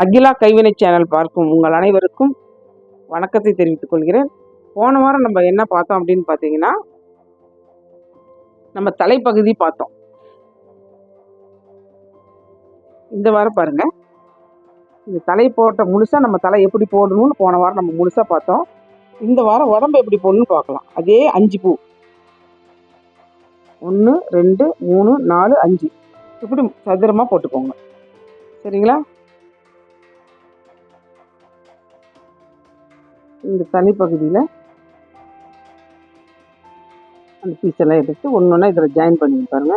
அகிலா கைவினை சேனல் பார்க்கும் உங்கள் அனைவருக்கும் வணக்கத்தை தெரிவித்துக் கொள்கிறேன். போன வாரம் நம்ம என்ன பார்த்தோம் அப்படின்னு பார்த்தீங்கன்னா நம்ம தலைப்பகுதி பார்த்தோம். இந்த வாரம் பாருங்க. இந்த தலை போட்ட முழுசா நம்ம தலை எப்படி போடணும்னு போன வாரம் நம்ம முழுசா பார்த்தோம். இந்த வாரம் உடம்பு எப்படி போடணும்னு பார்க்கலாம். அதே அஞ்சு பூ. ஒன்று ரெண்டு மூணு நாலு அஞ்சு. இப்படி சதுரமாக போட்டுக்கோங்க. சரிங்களா? இந்த தலைப்பகுதியில் அந்த பீஸ் எல்லாம் எடுத்து ஒன்று ஒன்றா இதில் ஜாயின் பண்ணி பாருங்க.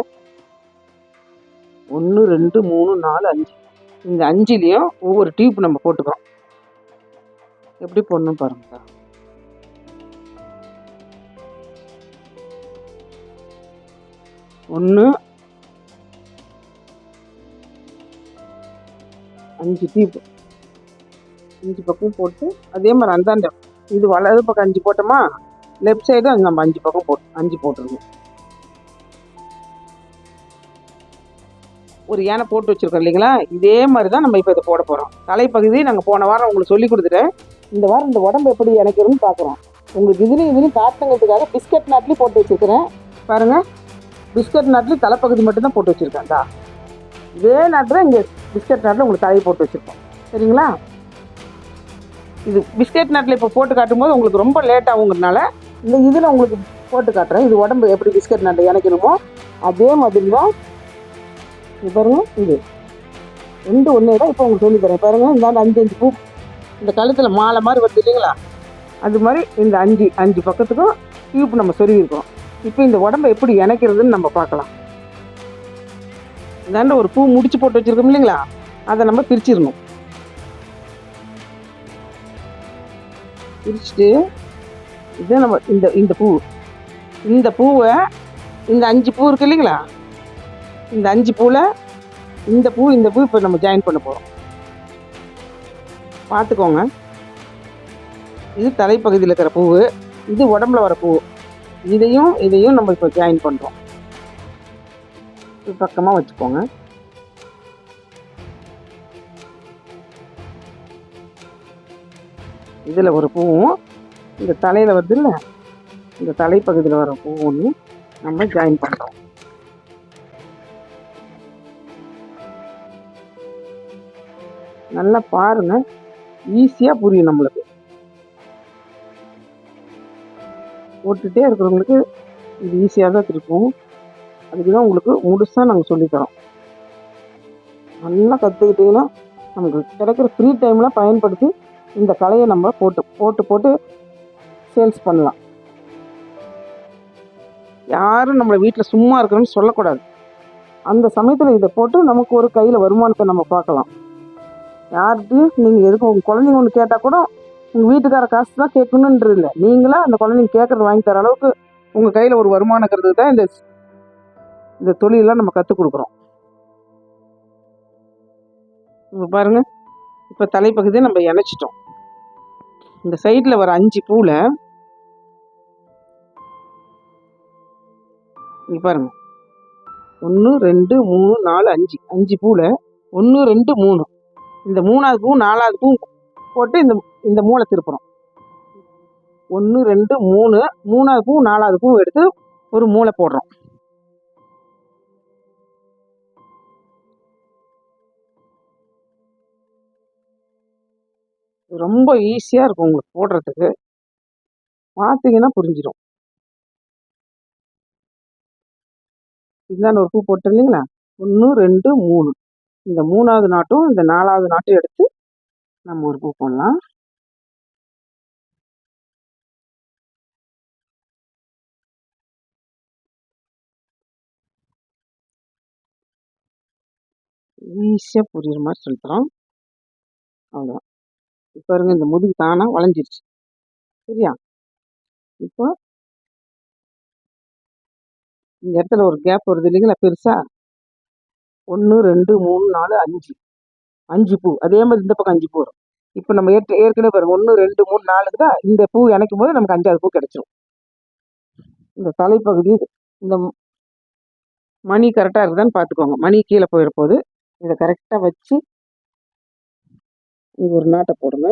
ஒன்று ரெண்டு மூணு நாலு அஞ்சு. இந்த அஞ்சுலேயும் ஒவ்வொரு டியூப் நம்ம போட்டுக்கிறோம். எப்படி போடணும் பாருங்க. சார் ஒன்று அஞ்சு டியூப் அஞ்சு பக்கம் போட்டு அதே மாதிரி அந்தாண்ட இது வலது பக்கம் அஞ்சு போட்டோமா லெஃப்ட் சைடு நம்ம அஞ்சு பக்கம் போட்டு அஞ்சு போட்டுருங்க ஒரு யானை போட்டு வச்சுருக்கோம் இல்லைங்களா? இதே மாதிரி தான் நம்ம இப்போ இதை போட போகிறோம் தலைப்பகுதி நாங்கள் போன வாரம் உங்களுக்கு சொல்லி கொடுத்துட்டேன். இந்த வாரம் இந்த உடம்பு எப்படி இணைக்கிறதுன்னு பார்க்குறோம். உங்களுக்கு இதுலேயும் இதுலேயும் காட்டுங்கிறதுக்காக பிஸ்கட் நாட்லேயும் போட்டு வச்சுருக்கிறேன். பாருங்கள் பிஸ்கட் நாட்லேயும் தலைப்பகுதி மட்டும் தான் போட்டு வச்சுருக்கேன். தா இதே நாட்டில் இங்கே பிஸ்கட் நாட்டில் உங்களுக்கு தலையை போட்டு வச்சுருக்கோம். சரிங்களா? இது பிஸ்கட் நட்டில் இப்போ போட்டு காட்டும்போது உங்களுக்கு ரொம்ப லேட் ஆகுங்கிறதுனால இந்த இதில் உங்களுக்கு போட்டு காட்டுறேன். இது உடம்பு எப்படி பிஸ்கட் நட்டை இணைக்கணுமோ அதே மாதிரி தான் இது இது. ரெண்டு ஒன்றே தான் இப்போ உங்களுக்கு சொல்லி தரேன். பாருங்க இந்த அஞ்சு அஞ்சு பூ. இந்த கழுத்தில் மாலை மாதிரி வருது இல்லைங்களா? அது மாதிரி இந்த அஞ்சு அஞ்சு பக்கத்துக்கும் டியூப் நம்ம சொருகிருக்கோம் இப்போ இந்த உடம்பை எப்படி இணைக்கிறதுன்னு நம்ம பார்க்கலாம். இதாண்ட ஒரு பூ முடிச்சு போட்டு வச்சுருக்கோம் இல்லைங்களா? அதை நம்ம பிரிச்சிடணும். பிரிச்சுட்டு இது நம்ம இந்த இந்த பூ. இந்த பூவை இந்த அஞ்சு பூ இருக்கு இல்லைங்களா? இந்த அஞ்சு பூவில் இந்த பூ இந்த பூ இப்போ நம்ம ஜாயின் பண்ண போகிறோம் பார்த்துக்கோங்க இது தலைப்பகுதியில் இருக்கிற பூ இது உடம்புல வர பூ. இதையும் இதையும் நம்ம இப்போ ஜாயின் பண்ணுறோம் இது பக்கமாக வச்சுக்கோங்க. இதில் ஒரு பூவும் இந்த தலையில் வருது இல்லை இந்த தலைப்பகுதியில் வர பூ ஒன்று நம்ம ஜாயின் பண்ணுறோம் நல்லா பாருங்க ஈஸியாக புரியும் நம்மளுக்கு. போட்டுகிட்டே இருக்கிறவங்களுக்கு இது ஈஸியாக தான் இருக்கும் அதுக்கு தான் உங்களுக்கு முழுசாக நாங்கள் சொல்லித்தரோம். நல்லா கற்றுக்கிட்டிங்கன்னா நமக்கு கிடைக்கிற ஃப்ரீ டைமில் பயன்படுத்தி இந்த கலையை நம்ம போட்டு போட்டு போட்டு சேல்ஸ் பண்ணலாம். யாரும் நம்மளை வீட்டில் சும்மா இருக்கிறோன்னு சொல்லக்கூடாது. அந்த சமயத்தில் இதை போட்டு நமக்கு ஒரு கையில் வருமானத்தை நம்ம பார்க்கலாம். யார்கிட்டையும் நீங்கள் எதுக்கு உங்கள் குழந்தைங்க ஒன்று கேட்டால் கூட உங்கள் வீட்டுக்கார காசு தான் கேட்கணுன்ற இல்லை. நீங்களாக அந்த குழந்தைங்க கேட்குறது வாங்கி தர அளவுக்கு உங்கள் கையில் ஒரு வருமானங்கிறது தான் இந்த இந்த தொழிலெலாம் நம்ம கற்றுக் கொடுக்குறோம். இப்போ பாருங்கள் இப்போ தலைப்பகுதியை நம்ம இணைச்சிட்டோம். இந்த சைடில் வர அஞ்சு பூவில் இங்கே பாருங்க. ஒன்று ரெண்டு மூணு நாலு அஞ்சு. அஞ்சு பூவில் ஒன்று ரெண்டு மூணு. இந்த மூணாவது பூ நாலாவது பூ போட்டு இந்த இந்த மூளை திருப்புறோம். ஒன்று ரெண்டு மூணு மூணாவது பூ நாலாவது பூ எடுத்து ஒரு மூளை போடுறோம். ரொம்ப ஈஸியாக இருக்கும் உங்களுக்கு போடுறதுக்கு. பார்த்தீங்கன்னா புரிஞ்சிடும் இதுதான் ஒரு பூ போட்டு இல்லைங்களா ஒன்று ரெண்டு மூணு. இந்த மூணாவது நாட்டும் இந்த நாலாவது நாட்டும் எடுத்து நம்ம ஒரு பூ போடலாம். ஈஸியாக புரியுற மாதிரி சொல்லித்தரோம். அவ்வளோ இப்போ இருங்க இந்த முதுகு தானாக வளைஞ்சிருச்சு. சரியா? இப்போ இந்த இடத்துல ஒரு கேப் வருது இல்லைங்களா பெருசாக ஒன்று ரெண்டு மூணு நாலு அஞ்சு. அஞ்சு பூ. அதே மாதிரி இந்த பக்கம் அஞ்சு பூ வரும். இப்போ நம்ம ஏற்க ஏற்கனவே பாருங்க ஒன்று ரெண்டு மூணு நாலுக்கு தான் இந்த பூ இணைக்கும் போது நமக்கு அஞ்சாவது பூ கிடச்சிரும். இந்த தலைப்பகுதி இந்த மணி கரெக்டாக இருக்குதான்னு பார்த்துக்கோங்க. மணி கீழே போயிட போது இதை கரெக்டாக வச்சு இது ஒரு நாட்டை போடுங்க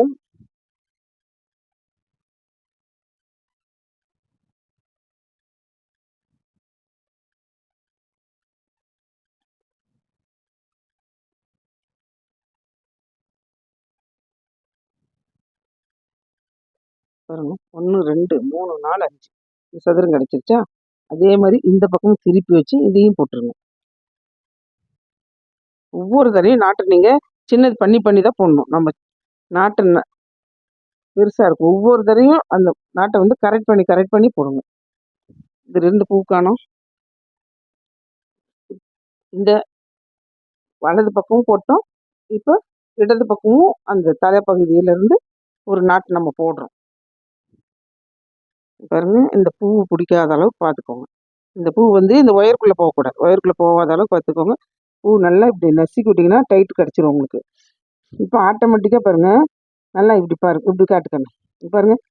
பாருங்க ஒன்று ரெண்டு மூணு நாலு அஞ்சு. இந்த சதுரம் கிடச்சிருச்சா? அதே மாதிரி இந்த பக்கமும் திருப்பி வச்சு இதையும் போட்டுருங்க. ஒவ்வொரு தரையும் நாட்டை நீங்கள் சின்னது பண்ணி பண்ணி தான் போடணும். நம்ம நாட்டு பெருசாக இருக்கும். ஒவ்வொரு தடையும் அந்த நாட்டை வந்து கரெக்ட் பண்ணி கரெக்ட் பண்ணி போடுங்க இது ரெண்டு பூ இந்த வலது பக்கமும் போட்டோம். இப்போ இடது பக்கமும் அந்த தலைப்பகுதியிலேருந்து ஒரு நாட்டு நம்ம போடுறோம். பாருங்க இந்த பூ பிடிக்காத அளவுக்கு பார்த்துக்கோங்க. இந்த பூ வந்து இந்த ஒயருக்குள்ளே போகக்கூடாது. ஒயருக்குள்ளே போகாத அளவுக்கு பார்த்துக்கோங்க. பூ நல்லா இப்படி நசுக்கி விட்டிங்கன்னா டைட் கிடச்சிரும் உங்களுக்கு. இப்போ ஆட்டோமேட்டிக்காக பாருங்கள் நல்லா இப்படி பாரு இப்படி காட்டுக்கணும் பாருங்கள்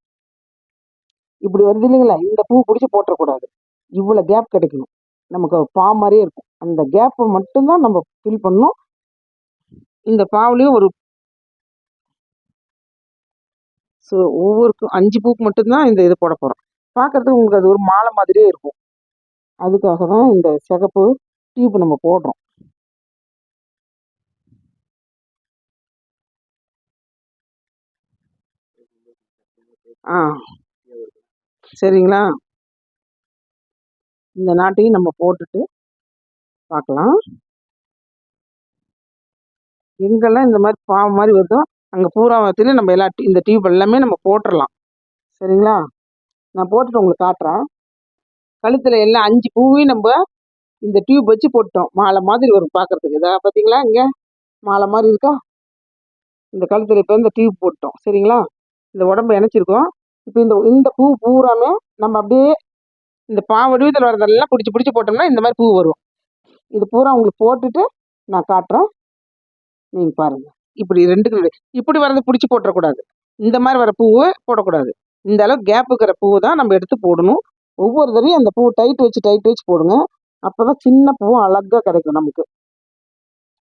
இப்படி வருது இல்லைங்களா? இந்த பூ பிடிச்சி போட்டுறக்கூடாது. இவ்வளோ கேப் கிடைக்கணும். நமக்கு பா மாதிரியே இருக்கும். அந்த கேப்பை மட்டும்தான் நம்ம ஃபில் பண்ணணும். இந்த பாவுலேயும் ஒரு ஸோ ஒவ்வொருக்கும் அஞ்சு பூக்கு மட்டும்தான் இந்த இது போட போகிறோம் பார்க்கறதுக்கு உங்களுக்கு அது ஒரு மாலை மாதிரியே இருக்கும். அதுக்காக தான் இந்த சிகப்பு டியூப் நம்ம போடுறோம். ஆ. சரிங்களா? இந்த நாட்டையும் நம்ம போட்டுட்டு பார்க்கலாம் எங்கெல்லாம் இந்த மாதிரி பாவு மாதிரி வருதோ அங்கே பூராவத்திலையும் நம்ம எல்லா இந்த டியூப் எல்லாமே நம்ம போட்டுடலாம் சரிங்களா? நான் போட்டுட்டு உங்களுக்கு காட்டுறேன். கழுத்தில் எல்லாம் அஞ்சு பூவையும் நம்ம இந்த டியூப் வச்சு போட்டோம் மாலை மாதிரி வரும் பார்க்கறதுக்கு இதா பார்த்தீங்களா இங்கே? மாலை மாதிரி இருக்கா? இந்த கழுத்தில் இப்போ இந்த டியூப் போட்டோம் சரிங்களா? இந்த உடம்பு இணைச்சிருக்கோம். இப்போ இந்த இந்த பூ பூராமே நம்ம அப்படியே இந்த பா வடிவத்தில் வரதெல்லாம் பிடிச்சி பிடிச்சி போட்டோம்னா இந்த மாதிரி பூ வரும். இது பூரா உங்களுக்கு போட்டுட்டு நான் காட்டுறேன். நீங்கள் பாருங்கள் இப்படி ரெண்டு இப்படி வரது பிடிச்சி போட்டுறக்கூடாது. இந்த மாதிரி வர பூவை போடக்கூடாது. இந்த அளவு கேப் இருக்கிற பூவை தான் நம்ம எடுத்து போடணும். ஒவ்வொரு தடவையும் அந்த பூ டைட் வச்சு டைட் வச்சு போடுங்க. அப்போ தான் சின்ன பூவும் அழகாக கிடைக்கும் நமக்கு.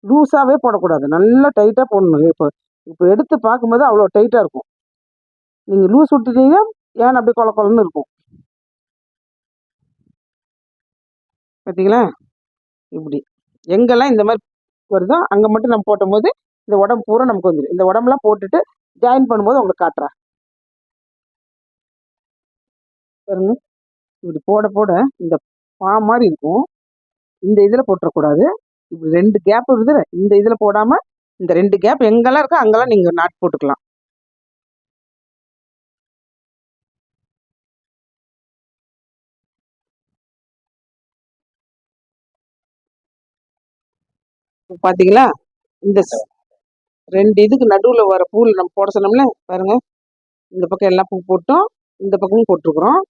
லூஸாகவே போடக்கூடாது. நல்லா டைட்டாக போடணும். இப்போ இப்போ எடுத்து பார்க்கும்போது அவ்வளோ டைட்டாக இருக்கும். நீங்கள் லூஸ் விட்டுட்டீங்க ஏன் அப்படி கொல கொலன்னு இருக்கும். பார்த்தீங்களா இப்படி. எங்கெல்லாம் இந்த மாதிரி வருதோ அங்கே மட்டும் நம்ம போட்டும்போது இந்த உடம்பு பூரா நமக்கு வந்துடும் இந்த உடம்புலாம் போட்டுட்டு ஜாயின் பண்ணும்போது உங்களுக்கு காட்டுறேன் பாருங்க. இப்படி போட போட இந்த பா மாதிரி இருக்கும். இந்த இதில் போட்டுறக்கூடாது. இப்படி ரெண்டு கேப் இருக்குது இந்த இதில் போடாமல் இந்த ரெண்டு கேப் எங்கெல்லாம் இருக்கோ அங்கெல்லாம் நீங்கள் நாட் போட்டுக்கலாம். பாத்தீங்களா? இந்த ஸ்- ரெண்டு இதுக்கு நடுவில் வர பூவில் நம்ம போட சொன்னோம்ல பாருங்க. இந்த பக்கம் எல்லாம் பூ போட்டோம். இந்த பக்கமும் போட்டிருக்கிறோம்.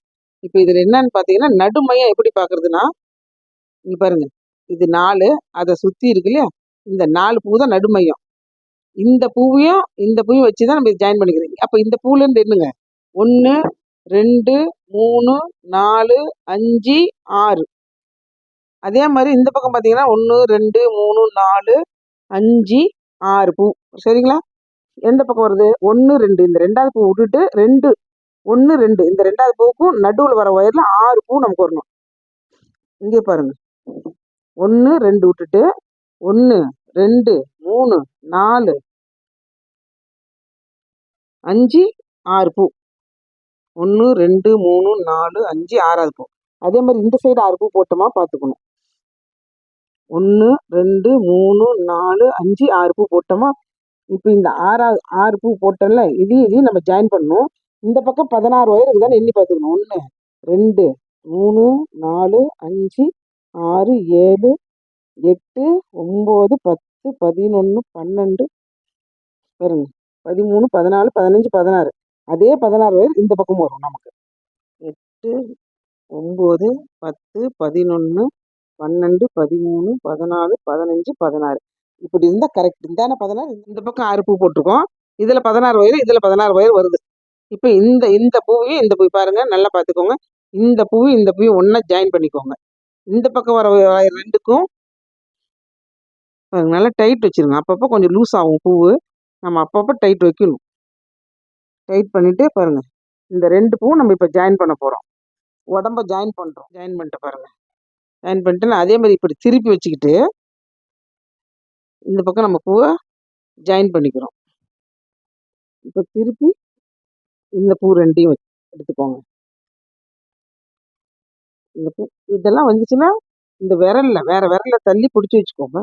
இப்போ இதில் என்னன்னு பார்த்தீங்கன்னா நடுமையம் எப்படி பார்க்குறதுன்னா இங்கே பாருங்க. இது நாலு அதை சுற்றி இருக்கு இல்லையா? இந்த நாலு பூ தான் நடுமையம். இந்த பூவையும் இந்த பூவையும் வச்சு தான் நம்ம ஜாயின் பண்ணிக்கிறோம். அப்போ இந்த பூலேருந்து என்னங்க? ஒன்று ரெண்டு மூணு நாலு அஞ்சு ஆறு. அதே மாதிரி இந்த பக்கம் பார்த்தீங்கன்னா ஒன்று ரெண்டு மூணு நாலு அஞ்சு ஆறு பூ. சரிங்களா? எந்த பக்கம் வருது? ஒன்று ரெண்டு. இந்த ரெண்டாவது பூ விட்டுட்டு ரெண்டு ஒன்று ரெண்டு. இந்த ரெண்டாவது பூவுக்கும் நடுவில் வர ஒயரில் ஆறு பூ நமக்கு வரணும். இங்கே பாருங்கள் ஒன்று ரெண்டு விட்டுட்டு ஒன்று ரெண்டு மூணு நாலு அஞ்சு ஆறு பூ. ஒன்று ரெண்டு மூணு நாலு அஞ்சு ஆறாவது பூ. அதே மாதிரி இந்த சைடு ஆறு பூ போட்டோமா பார்த்துக்கணும் ஒன்று ரெண்டு மூணு நாலு அஞ்சு ஆறு பூ போட்டோமா? இப்போ இந்த ஆறாவது ஆறு பூ போட்டோம்ல இதையும் இதையும் நம்ம ஜாயின் பண்ணணும். இந்த பக்கம் பதினாறு ஒயர் இருக்குதான்னு எண்ணி பார்த்துக்கணும். ஒன்று ரெண்டு மூணு நாலு அஞ்சு ஆறு ஏழு எட்டு ஒம்பது பத்து பதினொன்று பன்னெண்டு பாருங்க பதிமூணு பதினாலு பதினஞ்சு பதினாறு. அதே பதினாறு ஒயர் இந்த பக்கம் வரும் நமக்கு. எட்டு ஒம்பது பத்து பதினொன்று பன்னெண்டு பதிமூணு பதினாலு பதினஞ்சு பதினாறு. இப்படி இருந்தால் கரெக்ட் இந்தான பதினாறு இந்த பக்கம் ஆறு பூ போட்டிருக்கோம். இதில் பதினாறு வயர் இதில் பதினாறு வயர் வருது. இப்போ இந்த இந்த பூவையும் இந்த பூ பாருங்க நல்லா பார்த்துக்கோங்க. இந்த பூவும் இந்த பூவையும் ஒன்றா ஜாயின் பண்ணிக்கோங்க. இந்த பக்கம் வர வயர் ரெண்டுக்கும் நல்லா டைட் வச்சிருங்க. அப்பப்போ கொஞ்சம் லூஸ் ஆகும் பூவு. நம்ம அப்பப்போ டைட் வைக்கணும். டைட் பண்ணிவிட்டு பாருங்கள் இந்த ரெண்டு பூவும் நம்ம இப்போ ஜாயின் பண்ண போகிறோம் உடம்ப ஜாயின் பண்ணுறோம் ஜாயின் பண்ணிட்டு பாருங்கள் ஜாயின் பண்ணிட்டு நான் அதே மாதிரி இப்படி திருப்பி வச்சுக்கிட்டு இந்த பக்கம் நம்ம பூவை ஜாயின் பண்ணிக்கிறோம். இப்போ திருப்பி இந்த பூ ரெண்டையும் வச்சு எடுத்துக்கோங்க. இந்த பூ இதெல்லாம் வந்துச்சுன்னா இந்த விரலில் வேற விரலில் தள்ளி பிடிச்சி வச்சுக்கோங்க.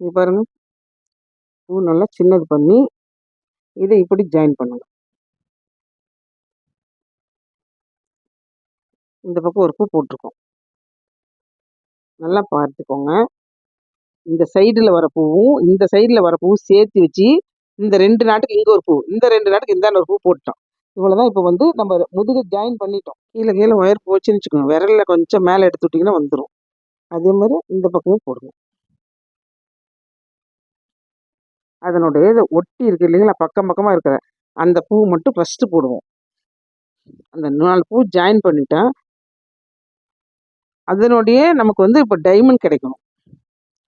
இது பாருங்கள் பூ நல்லா சின்னது பண்ணி இதை இப்படி ஜாயின் பண்ணுங்கள் இந்த பக்கம் ஒரு பூ போட்டிருக்கோம். நல்லா பார்த்துக்கோங்க. இந்த சைடில் வர பூவும் இந்த சைடில் வர பூவும் சேர்த்து வச்சு இந்த ரெண்டு நாட்டுக்கு இங்கே ஒரு பூ இந்த ரெண்டு நாட்டுக்கு இந்தாண்ட ஒரு பூ போட்டோம் இவ்வளோதான் இப்போ வந்து நம்ம முதுகு ஜாயின் பண்ணிட்டோம். கீழே கீழே ஒயர் போச்சுன்னு வச்சுக்கோங்க. விரலில் கொஞ்சம் மேலே எடுத்து விட்டிங்கன்னா வந்துடும் அதே மாதிரி இந்த பக்கமும் போடுங்க. அதனுடைய இதை ஒட்டி இருக்கு இல்லைங்களா? பக்கம் பக்கமாக இருக்கிற அந்த பூ மட்டும் ஃபஸ்ட்டு போடுவோம். அந்த நாலு பூ ஜாயின் பண்ணிட்டா அதனுடைய நமக்கு வந்து இப்போ டைமண்ட் கிடைக்கணும்.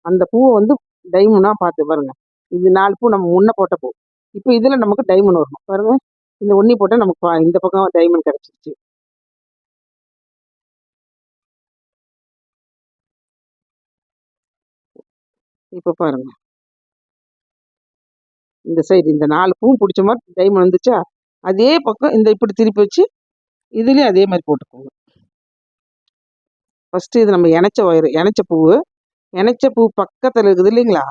அந்த பூவை வந்து டைமண்டாக பார்த்து பாருங்கள் இது நாலு பூ நம்ம முன்னே போட்ட பூ. இப்போ இதில் நமக்கு டைமண்ட் வரணும். பாருங்கள் இந்த ஒன்றி போட்டால் நமக்கு பா- இந்த பக்கம் டைமண்ட் கிடச்சிருச்சு. இப்போ பாருங்கள் இந்த சைடு இந்த நாலு பூவும் பிடிச்ச மாதிரி டைமண்ட் வந்துச்சா? அதே பக்கம் இந்த இப்படி திருப்பி வச்சு இதுலேயும் அதே மாதிரி போட்டுக்கோங்க. ஃபஸ்ட்டு இது நம்ம இணைச்ச ஒயர் இணைச்ச பூவு. இணைச்ச பூ பக்கத்தில் இருக்குது இல்லைங்களா?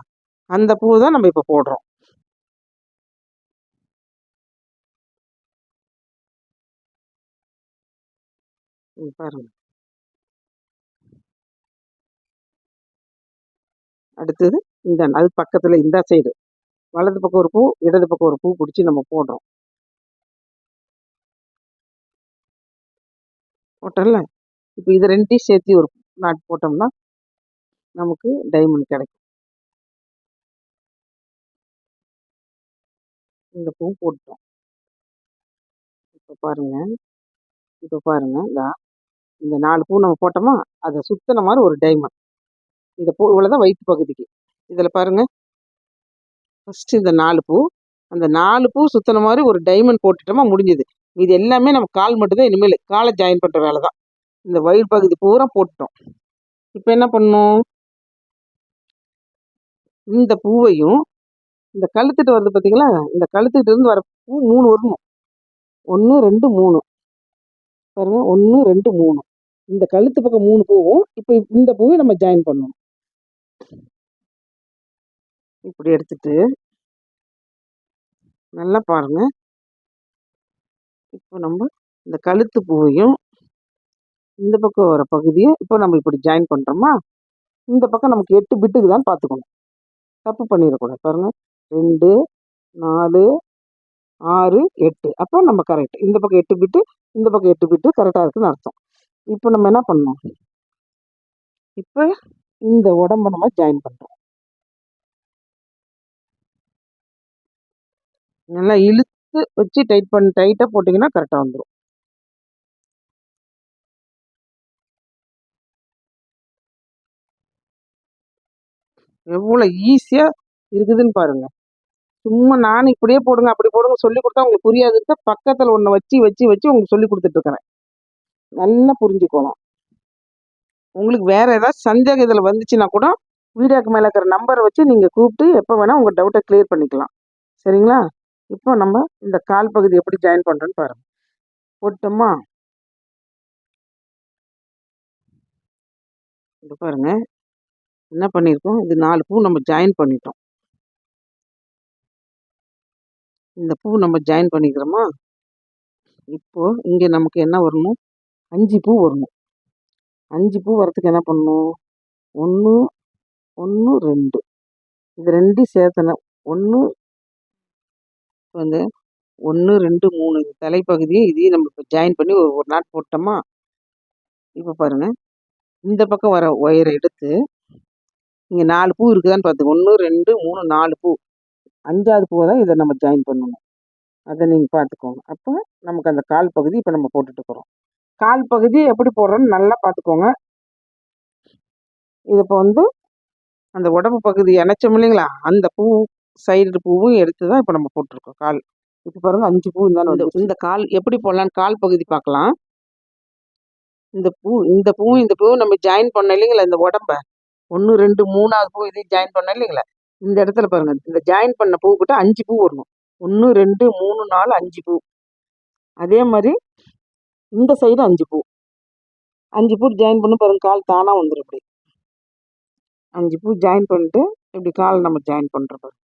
அந்த பூ தான் நம்ம இப்போ போடுறோம். பாருங்க. அடுத்தது இந்த அது பக்கத்தில் இந்த சைடு வலது பக்கம் ஒரு பூ இடது பக்கம் ஒரு பூ பிடிச்சி நம்ம போடுறோம். போட்டல இப்போ இது ரெண்டையும் சேர்த்து ஒரு நாட் போட்டோம்னா நமக்கு டைமண்ட் கிடைக்கும். இந்த பூ போட்டோம் இப்போ பாருங்க. இப்போ பாருங்க. இந்த இந்த நாலு பூ நம்ம போட்டோமா அதை சுத்தின மாதிரி ஒரு டைமண்ட் இதை பூ இவ்வளோதான் வயிற்று பகுதிக்கு. இதில் பாருங்க. ஃபஸ்ட்டு இந்த நாலு பூ அந்த நாலு பூ சுத்தின மாதிரி ஒரு டைமண்ட் போட்டுட்டோமா முடிஞ்சுது. இது எல்லாமே நம்ம கால் மட்டும்தான் இனிமேல் காலை ஜாயின் பண்ணுற வேலை தான் இந்த வயிறு பகுதி பூரா போட்டுட்டோம். இப்போ என்ன பண்ணும்? இந்த பூவையும் இந்த கழுத்துட்டு வருது பார்த்தீங்களா இந்த கழுத்துட்டு இருந்து வர பூ மூணு வரணும். ஒன்று ரெண்டு மூணு. பாருங்க ஒன்று ரெண்டு மூணு. இந்த கழுத்து பக்கம் மூணு பூவும் இப்போ இந்த பூவை நம்ம ஜாயின் பண்ணணும். இப்படி எடுத்துட்டு நல்லா பாருங்க. இப்போ நம்ம இந்த கழுத்து பூவையும் இந்த பக்கம் வர பகுதியை இப்போ நம்ம இப்படி ஜாயின் பண்ணுறோமா இந்த பக்கம் நமக்கு எட்டு பிட்டுக்கு தான் பார்த்துக்கணும். தப்பு பண்ணிடக்கூடாது. பாருங்க. ரெண்டு நாலு ஆறு எட்டு. அப்போ நம்ம கரெக்ட் இந்த பக்கம் எட்டு பிட்டு இந்த பக்கம் எட்டு பிட்டு கரெக்டாக இருக்குதுன்னு அர்த்தம். இப்போ நம்ம என்ன பண்ணோம் இப்போ இந்த உடம்ப நம்ம ஜாயின் பண்ணுறோம் நல்லா இழுத்து வச்சு டைட் பண்ணி டைட்டாக போட்டிங்கன்னா கரெக்டாக வந்துடும் எவ்வளோ ஈஸியாக இருக்குதுன்னு பாருங்க. சும்மா நான் இப்படியே போடுங்க அப்படி போடுங்க சொல்லி கொடுத்தா உங்களுக்கு புரியாதுன்னு பக்கத்தில் ஒன்று வச்சு வச்சு வச்சு உங்களுக்கு சொல்லி கொடுத்துட்ருக்குறேன் நல்லா புரிஞ்சுக்கணும். உங்களுக்கு வேறு ஏதாவது சந்தேகம் இதில் வந்துச்சுன்னா கூட வீடியோக்கு மேலே இருக்கிற நம்பரை வச்சு நீங்கள் கூப்பிட்டு எப்போ வேணால் உங்கள் டவுட்டை க்ளியர் பண்ணிக்கலாம். சரிங்களா? இப்போ நம்ம இந்த கால் பகுதி எப்படி ஜாயின் பண்ணுறோன்னு பாருங்கள் போட்டோமா? இது பாருங்கள் என்ன பண்ணியிருக்கோம் இது நாலு பூ நம்ம ஜாயின் பண்ணிட்டோம். இந்த பூ நம்ம ஜாயின் பண்ணிக்கிறோமா? இப்போ இங்கே நமக்கு என்ன வரணும்? அஞ்சு பூ வரணும். அஞ்சு பூ வரத்துக்கு என்ன பண்ணணும்? ஒன்று ஒன்று ரெண்டு. இது ரெண்டும் சேர்த்தன ஒன்று வந்து ஒன்று ரெண்டு மூணு இந்த தலைப்பகுதியும் இதையும் நம்ம இப்போ ஜாயின் பண்ணி ஒரு ஒரு நாட் போட்டோமா? இப்போ பாருங்கள் இந்த பக்கம் வர ஒயரை எடுத்து இங்கே நாலு பூ இருக்குதான்னு பார்த்து ஒன்று ரெண்டு மூணு நாலு பூ. அஞ்சாவது பூவை தான் இதை நம்ம ஜாயின் பண்ணணும். அதை நீங்கள் பார்த்துக்கோங்க. அப்போ நமக்கு அந்த கால் பகுதி இப்போ நம்ம போட்டுட்டு இருக்கிறோம் கால் பகுதி எப்படி போடுறோன்னு நல்லா பார்த்துக்கோங்க. இது இப்போ வந்து அந்த உடம்பு பகுதி இணைச்சோம் இல்லைங்களா? அந்த பூ சைடு பூவும் எடுத்து தான் இப்போ நம்ம போட்டிருக்கோம் கால். இப்போ பாருங்க அஞ்சு பூ இருந்தாலும் இந்த கால் எப்படி போடலான்னு கால் பகுதி பார்க்கலாம். இந்த பூ இந்த பூவும் இந்த பூவும் நம்ம ஜாயின் பண்ண இல்லைங்களா? இந்த உடம்ப. ஒன்று ரெண்டு மூணாவது பூ இதையும் ஜாயின் பண்ண இல்லைங்களா? இந்த இடத்துல பாருங்க இந்த ஜாயின் பண்ண பூ கிட்ட அஞ்சு பூ வரணும். ஒன்று ரெண்டு மூணு நாலு அஞ்சு பூ. அதே மாதிரி இந்த சைடு அஞ்சு பூ. அஞ்சு பூ ஜாயின் பண்ணி பாருங்க கால் தானாக வந்துடும் இப்படி அஞ்சு பூ ஜாயின் பண்ணிட்டு இப்படி கால் நம்ம ஜாயின் பண்ணுற பாருங்க.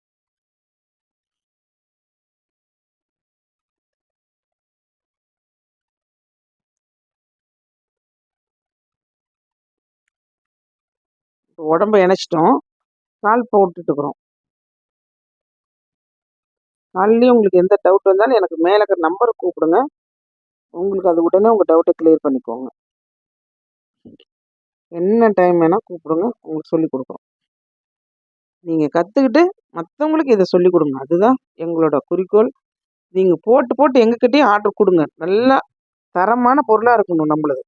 உடம்ப இணைச்சிட்டோம். கால் போட்டுட்டுக்குறோம் கால்லேயும் உங்களுக்கு எந்த டவுட் வந்தாலும் எனக்கு மேலே இருக்கிற நம்பரை கூப்பிடுங்க. உங்களுக்கு அது உடனே உங்கள் டவுட்டை கிளியர் பண்ணிக்கோங்க. என்ன டைம் வேணால் கூப்பிடுங்க. உங்களுக்கு சொல்லிக் கொடுக்குறோம். நீங்கள் கற்றுக்கிட்டு மற்றவங்களுக்கு இதை சொல்லிக் கொடுங்க. அதுதான் எங்களோட குறிக்கோள். நீங்கள் போட்டு போட்டு எங்ககிட்டயும் ஆர்டர் கொடுங்க. நல்லா தரமான பொருளாக இருக்கணும் நம்மளது.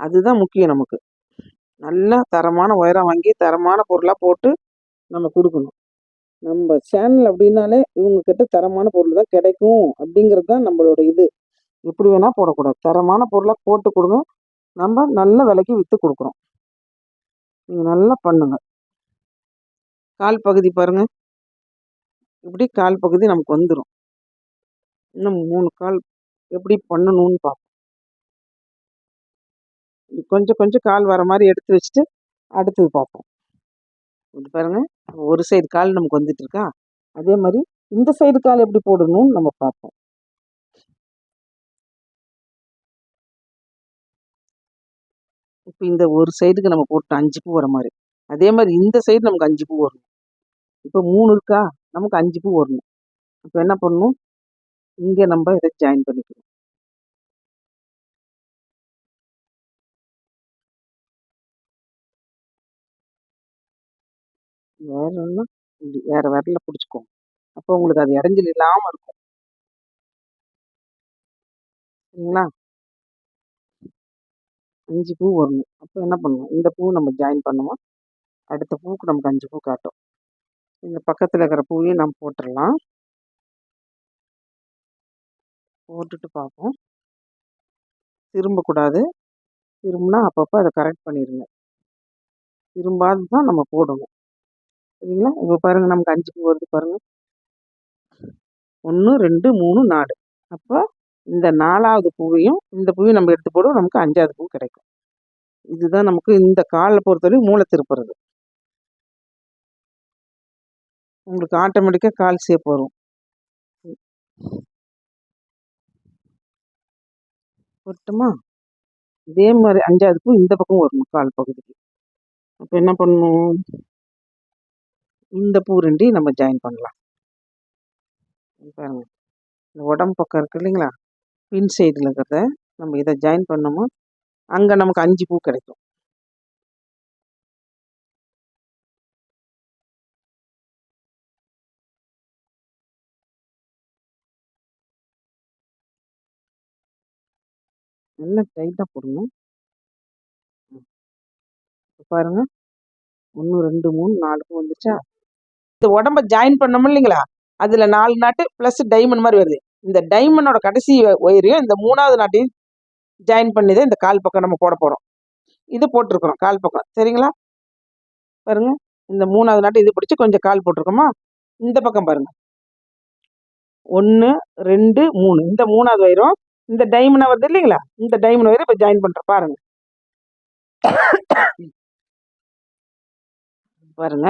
அதுதான் முக்கியம் நமக்கு. நல்ல தரமான உயரம் வாங்கி தரமான பொருளாக போட்டு நம்ம கொடுக்கணும். நம்ம சேனல் அப்படின்னாலே இவங்கக்கிட்ட தரமான பொருள் தான் கிடைக்கும் அப்படிங்கிறது தான் நம்மளோட இது. எப்படி வேணால் போடக்கூடாது. தரமான பொருளாக போட்டு கொடுங்க. நம்ம நல்ல விலைக்கு விற்று கொடுக்குறோம். நீங்கள் நல்லா பண்ணுங்கள் கால் பகுதி பாருங்கள் இப்படி கால் பகுதி நமக்கு வந்துடும் இன்னும் மூணு கால் எப்படி பண்ணணும்னு பார்ப்போம் கொஞ்சம் கொஞ்சம் கால் வர மாதிரி எடுத்து வச்சுட்டு அடுத்தது பார்ப்போம். இப்படி பாருங்கள் ஒரு சைடு கால் நமக்கு வந்துட்டு இருக்கா அதே மாதிரி இந்த சைடு கால் எப்படி போடணும்னு நம்ம பார்ப்போம். இப்போ இந்த ஒரு சைடுக்கு நம்ம போட்டு அஞ்சு பூ வர மாதிரி. அதே மாதிரி இந்த சைடு நமக்கு அஞ்சு பூ வரணும். இப்போ மூணு இருக்கா? நமக்கு அஞ்சு பூ வரணும். இப்போ என்ன பண்ணணும்? இங்கே நம்ம இதை ஜாயின் பண்ணிக்கணும். வேற ஒன்றா இப்படி வேற விரல பிடிச்சிக்கோங்க அப்போ உங்களுக்கு அது இடைஞ்சல் இல்லாமல் இருக்கும். சரிங்களா? அஞ்சு பூ வரணும். அப்போ என்ன பண்ணுவோம் இந்த பூ நம்ம ஜாயின் பண்ணுவோம். அடுத்த பூவுக்கு நமக்கு அஞ்சு பூ காட்டும். இந்த பக்கத்தில் இருக்கிற பூவையும் நம்ம போட்டுடலாம். போட்டுட்டு பார்ப்போம். திரும்பக்கூடாது. திரும்பினா அப்பப்போ அதை கரெக்ட் பண்ணிடுங்க திரும்பாது தான் நம்ம போடணும். சரிங்களா? இப்போ பாருங்கள் நமக்கு அஞ்சு பூ வருது பாருங்கள் ஒன்று ரெண்டு மூணு நாலு. அப்போ இந்த நாலாவது பூவையும் இந்த பூவையும் நம்ம எடுத்து போடுவோம். நமக்கு அஞ்சாவது பூ கிடைக்கும். இதுதான் நமக்கு இந்த காலை பொறுத்தவரையும் மூளை திருப்புறது. உங்களுக்கு ஆட்டோமேட்டிக்காக கால் சேப் வரும் வரட்டுமா? இதே மாதிரி அஞ்சாவது பூ இந்த பக்கம் வரணும் கால் பகுதிக்கு. அப்போ என்ன பண்ணணும்? இந்த பூ ரெண்டையும் நம்ம ஜாயின் பண்ணலாம். பாருங்கள் பாருங்க. இந்த உடம்பு பக்கம் இருக்கு இல்லைங்களா? பின் சைடில் இருக்கிறத நம்ம இதை ஜாயின் பண்ணோமோ அங்கே நமக்கு அஞ்சு பூ கிடைக்கும். நல்லா டைட்டாக போடணும் பாருங்க. ஒன்று ரெண்டு மூணு நாலு பூ வந்துச்சா? இந்த உடம்ப ஜாயின் பண்ணோம் இல்லைங்களா? அதில் நாலு நாட்டு ப்ளஸ் டைமண்ட் மாதிரி வருது. இந்த டைமண்டோட கடைசி ஒயரையும் இந்த மூணாவது நாட்டையும் ஜாயின் பண்ணி தான் இந்த கால் பக்கம் நம்ம போட போகிறோம் இது போட்டிருக்கிறோம் கால் பக்கம். சரிங்களா? பாருங்க. இந்த மூணாவது நாட்டு இது பிடிச்சி கொஞ்சம் கால் போட்டிருக்கோமா? இந்த பக்கம் பாருங்க. ஒன்று ரெண்டு மூணு. இந்த மூணாவது வயிறும் இந்த டைமண்ட் வருது இல்லைங்களா? இந்த டைமண்ட் வயிறு இப்போ ஜாயின் பண்ணுற பாருங்க. பாருங்க.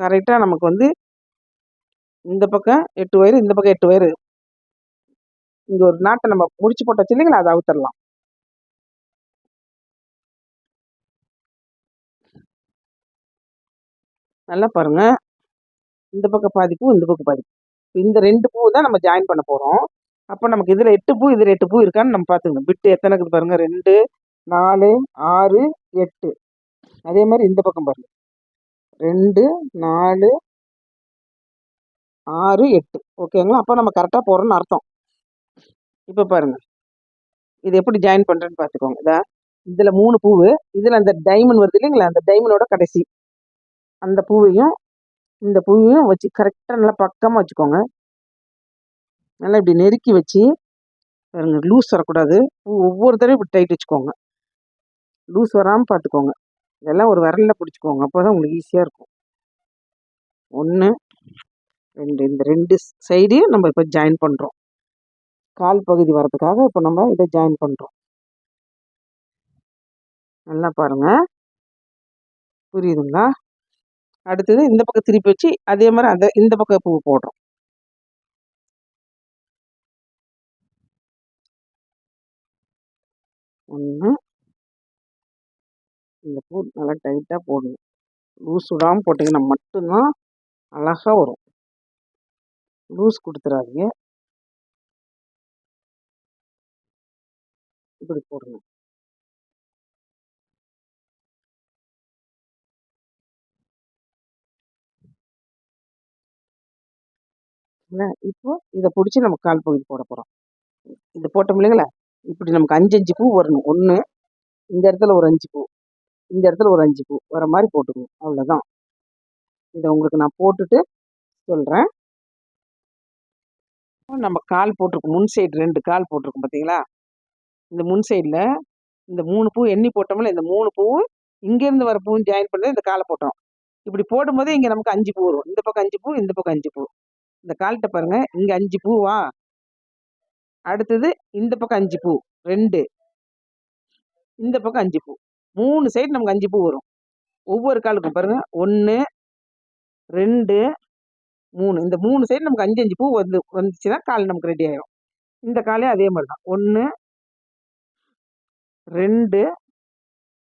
கரெக்டாக நமக்கு வந்து இந்த பக்கம் எட்டு வயிறு இந்த பக்கம் எட்டு வயிறு. இங்கே ஒரு நாட்டை நம்ம முடிச்சு போட்டாச்சு இல்லைங்களா அதை அவுத்தரலாம். நல்லா பாருங்க. இந்த பக்கம் பாதி பூ இந்த பக்கம் பாதி இந்த ரெண்டு பூ தான் நம்ம ஜாயின் பண்ண போகிறோம் அப்போ நமக்கு இதில் எட்டு பூ இதில் எட்டு பூ இருக்கான்னு நம்ம பார்த்துக்கணும் பிட்டு எத்தனை இருக்குது பாருங்கள் ரெண்டு நாலு ஆறு எட்டு. அதே மாதிரி இந்த பக்கம் பாருங்கள் ரெண்டு நாலு ஆறு எட்டு. ஓகேங்களா? அப்போ நம்ம கரெக்டாக போகிறோன்னு அர்த்தம். இப்போ பாருங்க. இது எப்படி ஜாயின் பண்ணுறேன்னு பார்த்துக்கோங்க. இதா இதில் மூணு பூவு இதில் அந்த டைமண்ட் வருது இல்லைங்களா? அந்த டைமண்டோட கடைசி. அந்த பூவையும் இந்த பூவையும் வச்சு கரெக்டாக நல்லா பக்கமாக வச்சுக்கோங்க. நல்லா இப்படி நெருக்கி வச்சு பாருங்க லூஸ் வரக்கூடாது. பூ ஒவ்வொரு தடவையும் இப்படி டைட் வச்சுக்கோங்க. லூஸ் வராமல் பார்த்துக்கோங்க. இதெல்லாம் ஒரு விரலில் பிடிச்சிக்கோங்க அப்போ தான் உங்களுக்கு ஈஸியாக இருக்கும். ஒன்று ரெண்டு இந்த ரெண்டு சைடையும் நம்ம இப்போ ஜாயின் பண்ணுறோம் கால் பகுதி வரதுக்காக இப்போ நம்ம இதை ஜாயின் பண்ணுறோம் நல்லா பாருங்க. புரியுதுங்களா? அடுத்தது இந்த பக்கம் திருப்பி வச்சு அதே மாதிரி அந்த இந்த பக்கம் பூ போடுறோம். ஒன்று இந்த பூ நல்லா டைட்டாக போடணும். லூஸ் விடாமல் போட்டிங்கன்னா மட்டும்தான் அழகாக வரும். லூஸ் கொடுத்துறாதீங்க. இப்படி போடணும். இல்லை இப்போ இதை பிடிச்சி நம்ம கால் பகுதி போட போகிறோம் இது போட்டோம் இல்லைங்களா? இப்படி நமக்கு அஞ்சு அஞ்சு பூ வரணும். ஒன்று இந்த இடத்துல ஒரு அஞ்சு பூ. இந்த இடத்துல ஒரு அஞ்சு பூ வர மாதிரி போட்டுக்கணும் அவ்வளோதான் இதை உங்களுக்கு நான் போட்டுட்டு சொல்கிறேன் நம்ம கால் போட்டிருக்கோம். முன் சைடு ரெண்டு கால் போட்டிருக்கோம் பார்த்தீங்களா இந்த முன் சைடில் இந்த மூணு பூ எண்ணி போட்டோம்ல இந்த மூணு பூவும் இங்கேருந்து வர பூவும் ஜாயின் பண்ணி இந்த காலை போட்டோம். இப்படி போடும்போதே இங்கே நமக்கு அஞ்சு பூ வரும். இந்த பக்கம் அஞ்சு பூ இந்த பக்கம் அஞ்சு பூ. இந்த கால்கிட்ட பாருங்கள் இங்கே அஞ்சு பூவா? அடுத்தது இந்த பக்கம் அஞ்சு பூ ரெண்டு. இந்த பக்கம் அஞ்சு பூ. மூணு சைடு நமக்கு அஞ்சு பூ வரும். ஒவ்வொரு காலுக்கும் பாருங்க. ஒன்று ரெண்டு மூணு. இந்த மூணு சைடு நமக்கு அஞ்சு அஞ்சு பூ வந்து வந்துச்சுன்னா கால் நமக்கு ரெடி ஆகிடும் இந்த காலே அதே மாதிரி தான் ஒன்று ரெண்டு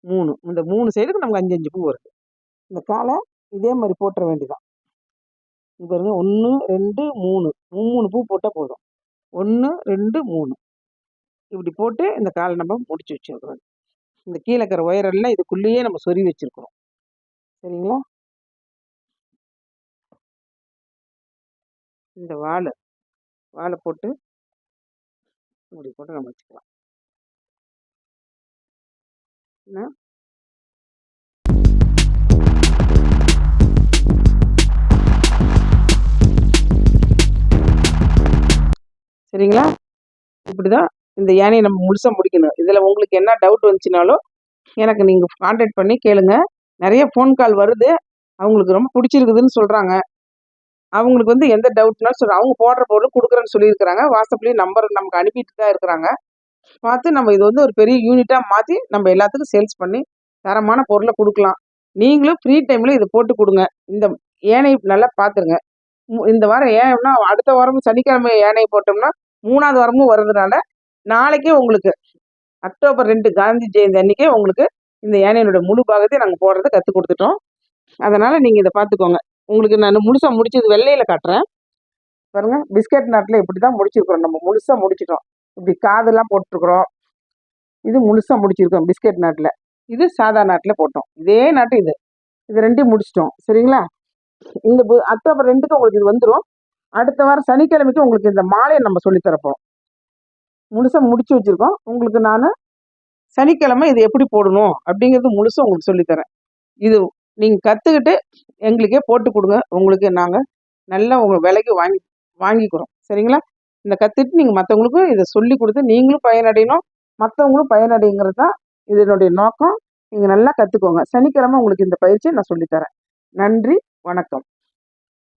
மூணு. இந்த மூணு சைடுக்கு நமக்கு அஞ்சு அஞ்சு பூ வருது. இந்த காலை இதே மாதிரி போட்டுற வேண்டியதான் இது பாருங்க. ஒன்று ரெண்டு மூணு. மூணு பூ போட்டால் போதும். ஒன்று ரெண்டு மூணு. இப்படி போட்டு இந்த காலை நம்ம முடிச்சு வச்சுருக்கோம் இந்த கீழே இருக்கிற ஒயரெல்லாம் இதுக்குள்ளேயே நம்ம சொறி வச்சுருக்குறோம். சரிங்களா? இந்த வாழை வாழை போட்டு இப்படி போட்டு நம்ம வச்சுக்கலாம். என்ன? சரிங்களா? இப்படி தான் இந்த யானையை நம்ம முழுசாக முடிக்கணும். இதில் உங்களுக்கு என்ன டவுட் வந்துச்சுனாலும் எனக்கு நீங்கள் காண்டாக்ட் பண்ணி கேளுங்க. நிறைய ஃபோன் கால் வருது. அவங்களுக்கு ரொம்ப பிடிச்சிருக்குதுன்னு சொல்கிறாங்க அவங்களுக்கு வந்து எந்த டவுட்னாலும் சொல்கிறாங்க அவங்க போடுற பொருள் கொடுக்குறேன்னு சொல்லியிருக்கிறாங்க. வாட்ஸ்அப்லேயும் நம்பர் நமக்கு அனுப்பிட்டு தான் இருக்கிறாங்க. பார்த்து நம்ம இது வந்து ஒரு பெரிய யூனிட்டாக மாற்றி நம்ம எல்லாத்துக்கும் சேல்ஸ் பண்ணி தரமான பொருளை கொடுக்கலாம். நீங்களும் ஃப்ரீ டைமில் இதை போட்டு கொடுங்க. இந்த ஏனை நல்லா பார்த்துருங்க. மு- இந்த வாரம் ஏன்னா அடுத்த வாரமும் சனிக்கிழமை யானை போட்டோம்னா மூணாவது வாரமும் வர்றதுனால நாளைக்கே உங்களுக்கு அக்டோபர் ரெண்டு காந்தி ஜெயந்தி அன்னைக்கே உங்களுக்கு இந்த யானையினோட முழு பாகத்தையும் நாங்கள் போடுறத கற்றுக் கொடுத்துட்டோம். அதனால் நீங்கள் இதை பார்த்துக்கோங்க. உங்களுக்கு நான் முழுசாக முடிச்சது வெள்ளையில் காட்டுறேன். பாருங்கள் பிஸ்கட் நாட்டில் இப்படி தான் முடிச்சிருக்கிறோம். நம்ம முழுசாக முடிச்சிட்டோம். இப்படி காதெல்லாம் போட்டிருக்கிறோம். இது முழுசாக முடிச்சிருக்கோம் பிஸ்கட் நாட்டில். இது சாதா நாட்டில் போட்டோம். இதே நாட்டு இது. இது ரெண்டையும் முடிச்சிட்டோம். சரிங்களா? இந்த அக்டோபர் ரெண்டுக்கு உங்களுக்கு இது வந்துடும் அடுத்த வாரம் சனிக்கிழமைக்கு உங்களுக்கு இந்த மாலையை நம்ம சொல்லித்தரப்போம் முழுசாக முடிச்சு வச்சுருக்கோம். உங்களுக்கு நான் சனிக்கிழமை இது எப்படி போடணும் அப்படிங்கிறது முழுசாக உங்களுக்கு சொல்லித்தரேன் இது நீங்கள் கற்றுக்கிட்டு எங்களுக்கே போட்டு கொடுங்க. உங்களுக்கு நாங்கள் நல்லா உங்கள் விலைக்கு வாங்கி வாங்கிக்கிறோம். சரிங்களா? இந்த கற்றுட்டு நீங்கள் மற்றவங்களுக்கும் இதை சொல்லி கொடுத்து நீங்களும் பயனடையணும். மற்றவங்களும் பயனடைங்கிறது தான் இதனுடைய நோக்கம். நீங்கள் நல்லா கற்றுக்கோங்க சனிக்கிழமை உங்களுக்கு இந்த பயிற்சியை நான் சொல்லித்தரேன் நன்றி வணக்கம்.